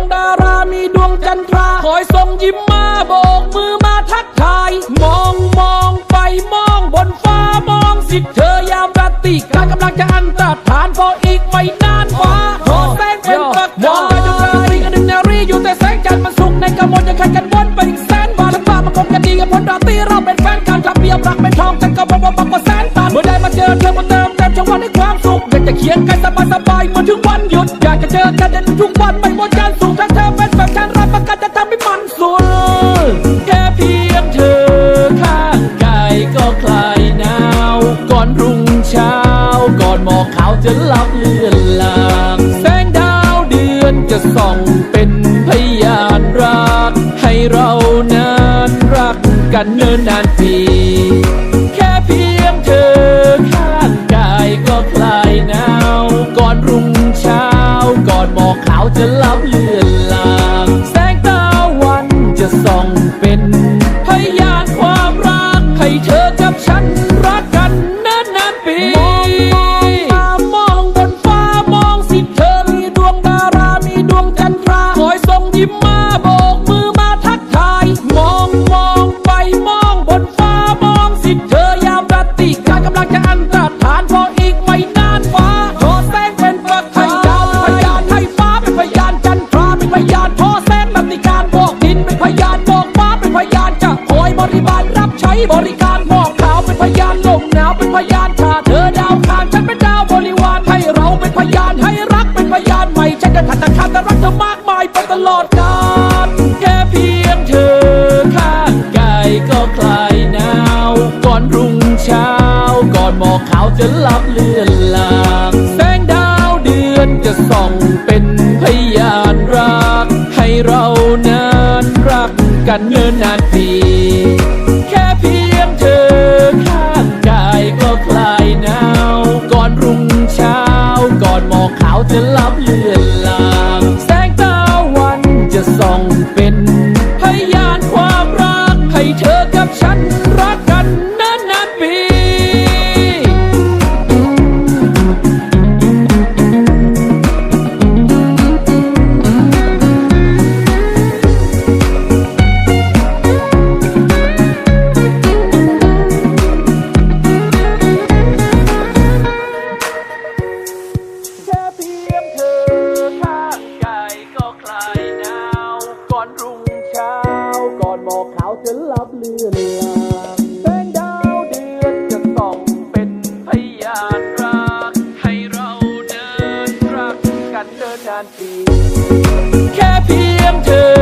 งดารามีดวงจันทราคอยส่งยิ้มมาโบกมือมาทักทาย มองมองไปมองบนฟ้ามองสิเธอยามราตีการกำลังจะอันตรธานพออีกไม่นานฟ้าโอแสงเป็นประกายมองไปจนราตรีกันดึงนารีอยู่แต่แสงจันทร์มันสุกในกรมลยังขัดกันวนไปอีกแสนบาทฉันพามันคบกันดีกับคนราตรีเราเป็นแฟนกันครับเรียบรักเป็นทองฉันก็บอกว่าบักว่าแสนตันเมื่อได้มาเจอเธอมาเติมเต็มช่องวันให้ความสุขอยากจะเขียนกันสบายสบายเหมือถึงวันหยุดอยากจะเจอกันเด่นทุกวันไม่หมด อนหมอกขาวจะลับเลือนลางแสงดาวเดือนจะส่องเป็นพยานรัก ให้เรานั้นรักกันเนิ่นนาน ยิ้มมาโบกมือมาทักทาย มองมองไปมองบนฟ้ามองสิเธอยามราตรีการกำลังจะอันตรธานพออีกไม่นานฟ้าขอแสงเป็นประกายดาวเป็นพยานให้ฟ้าเป็นพยานจันทราเป็นพยานขอแสงแบบในการบอกดินเป็นพยานบอกฟ้าเป็นพยานจะคอยบริบาลรับใช้บริการบอกขาวเป็นพยานลมหนาวเป็นพยาน ตลอดกาลแค่เพียงเธอข้างกายก็คลายหนาว ก่อนรุ่งเช้า ก่อนหมอกขาวจะลับเลือนลางแสงดาวเดือนจะส่องเป็นพยานรัก ให้เรานั้นรักกันเนิ่นนานปี จ อนรุ่งเช้า ก่อนหมอกขาวจะลับเลือนลางแสงดาวเดือนจะส่องเป็นพยานรัก ให้เราเดินรักกันเดินนานปีแค่เพียงเธอ